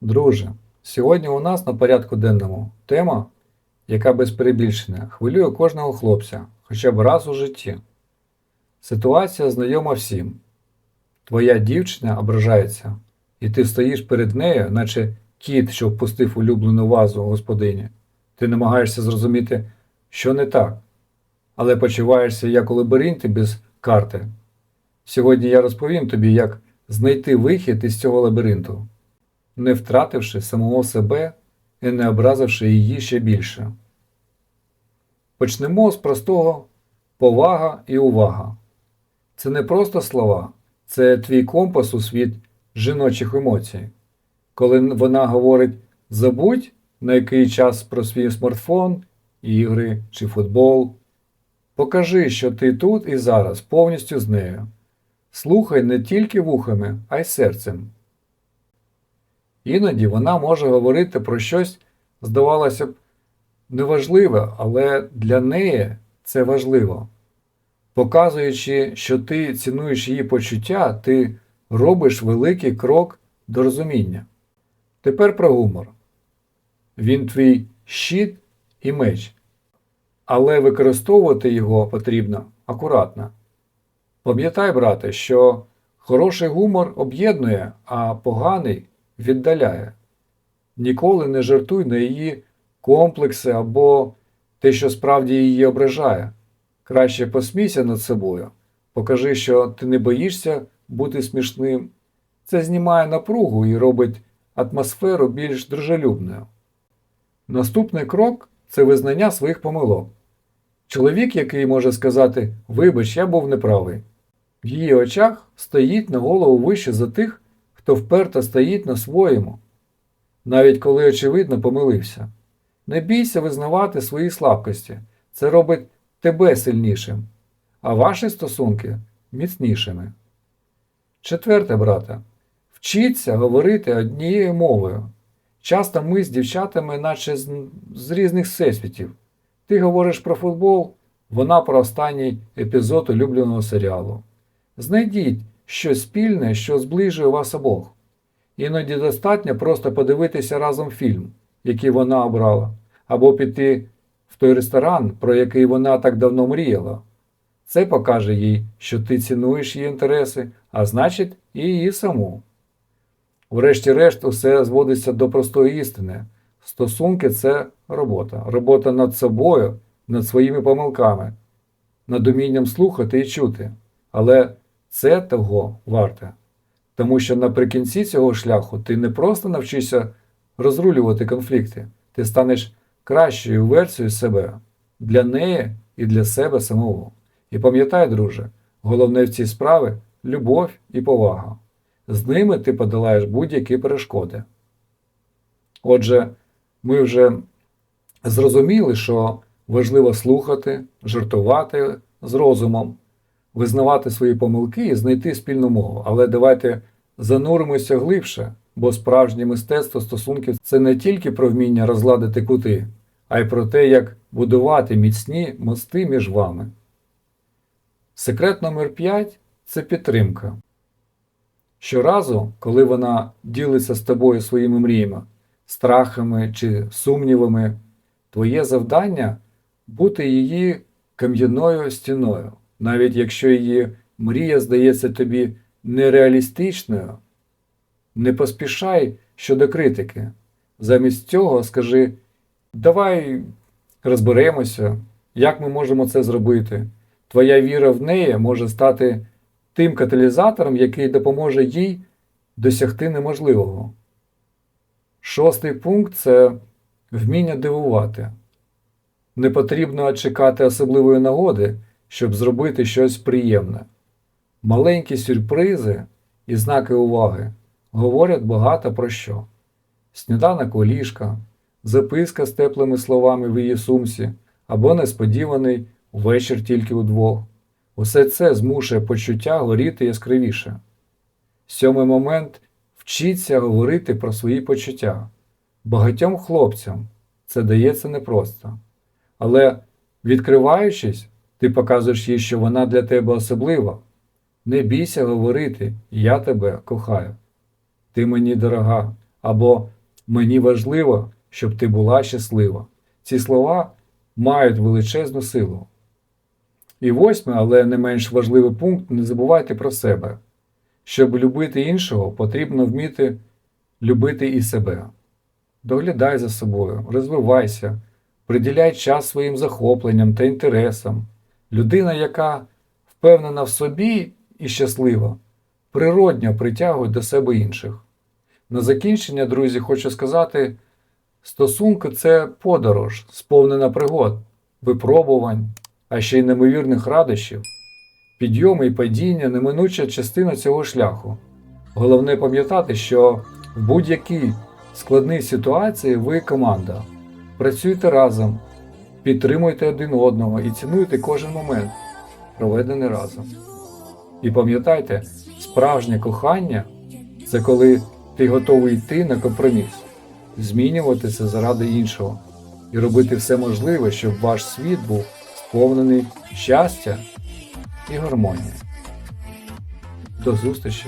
Друже, сьогодні у нас на порядку денному тема, яка без перебільшення хвилює кожного хлопця хоча б раз у житті. Ситуація знайома всім. Твоя дівчина ображається, і ти стоїш перед нею, наче кіт, що впустив улюблену вазу господині. Ти намагаєшся зрозуміти, що не так, але почуваєшся як у лабіринті без карти. Сьогодні я розповім тобі, як знайти вихід із цього лабіринту не втративши самого себе і не образивши її ще більше. Почнемо з простого повага і увага. Це не просто слова, це твій компас у світ жіночих емоцій. Коли вона говорить забудь на який час про свій смартфон, ігри чи футбол, покажи, що ти тут і зараз повністю з нею. Слухай не тільки вухами, а й серцем. Іноді вона може говорити про щось, здавалося б, неважливе, але для неї це важливо. Показуючи, що ти цінуєш її почуття, ти робиш великий крок до розуміння. Тепер про гумор. Він твій щит і меч, але використовувати його потрібно акуратно. Пам'ятай, брате, що хороший гумор об'єднує, а поганий віддаляє. Ніколи не жартуй на її комплекси або те, що справді її ображає. Краще посмійся над собою, покажи, що ти не боїшся бути смішним. Це знімає напругу і робить атмосферу більш дружелюбною. Наступний крок це визнання своїх помилок. Чоловік, який може сказати Вибач, я був неправий, в її очах стоїть на голову вище за тих, хто вперто стоїть на своєму, навіть коли очевидно помилився. Не бійся визнавати свої слабкості, це робить тебе сильнішим, а ваші стосунки міцнішими. Четверте, брате, вчіться говорити однією мовою. Часто ми з дівчатами, наче з, з різних всесвітів. Ти говориш про футбол, вона про останній епізод улюбленого серіалу. Знайдіть щось спільне, що зближує вас обох. Іноді достатньо просто подивитися разом фільм, який вона обрала, або піти в той ресторан, про який вона так давно мріяла. Це покаже їй, що ти цінуєш її інтереси, а значить, і її саму. Врешті-решт, усе зводиться до простої істини. Стосунки це робота. Робота над собою, над своїми помилками, над умінням слухати і чути. Але це того варте. Тому що наприкінці цього шляху ти не просто навчишся розрулювати конфлікти, ти станеш кращою версією себе для неї і для себе самого. І пам'ятай, друже, головне в цій справі любов і повага. З ними ти подолаєш будь-які перешкоди. Отже, ми вже зрозуміли, що важливо слухати, жартувати з розумом, визнавати свої помилки і знайти спільну мову. Але давайте зануримося глибше, бо справжнє мистецтво стосунків це не тільки про вміння розладити кути, а й про те, як будувати міцні мости між вами. Секрет номер 5 це підтримка. Щоразу, коли вона ділиться з тобою своїми мріями, страхами чи сумнівами, твоє завдання бути її кам'яною стіною, навіть якщо її мрія здається тобі нереалістичною, не поспішай щодо критики. Замість цього скажи, давай розберемося, як ми можемо це зробити. Твоя віра в неї може стати тим каталізатором, який допоможе їй досягти неможливого. Шостий пункт це вміння дивувати. Не потрібно чекати особливої нагоди, щоб зробити щось приємне. Маленькі сюрпризи і знаки уваги говорять багато про що. Сніданок у ліжка, записка з теплими словами в її сумці або несподіваний вечір тільки удвох. Усе це змушує почуття горіти яскравіше. Сьомий момент вчіться говорити про свої почуття. Багатьом хлопцям це дається непросто. Але, відкриваючись, ти показуєш їй, що вона для тебе особлива. Не бійся говорити, я тебе кохаю. Ти мені дорога, або Мені важливо, щоб ти була щаслива. Ці слова мають величезну силу. І восьме, але не менш важливий пункт не забувайте про себе. Щоб любити іншого, потрібно вміти любити і себе. Доглядай за собою, розвивайся, приділяй час своїм захопленням та інтересам. Людина, яка впевнена в собі і щаслива, природньо притягує до себе інших. На закінчення, друзі, хочу сказати: стосунки це подорож, сповнена пригод, випробувань, а ще й неймовірних радощів. Підйоми і падіння неминуча частина цього шляху. Головне пам'ятати, що в будь-якій складній ситуації ви команда. Працюйте разом, підтримуйте один одного і цінуйте кожен момент, проведений разом. І пам'ятайте, справжнє кохання це коли ти готовий йти на компроміс, змінюватися заради іншого і робити все можливе, щоб ваш світ був сповнений щастя і гармонії. До зустрічі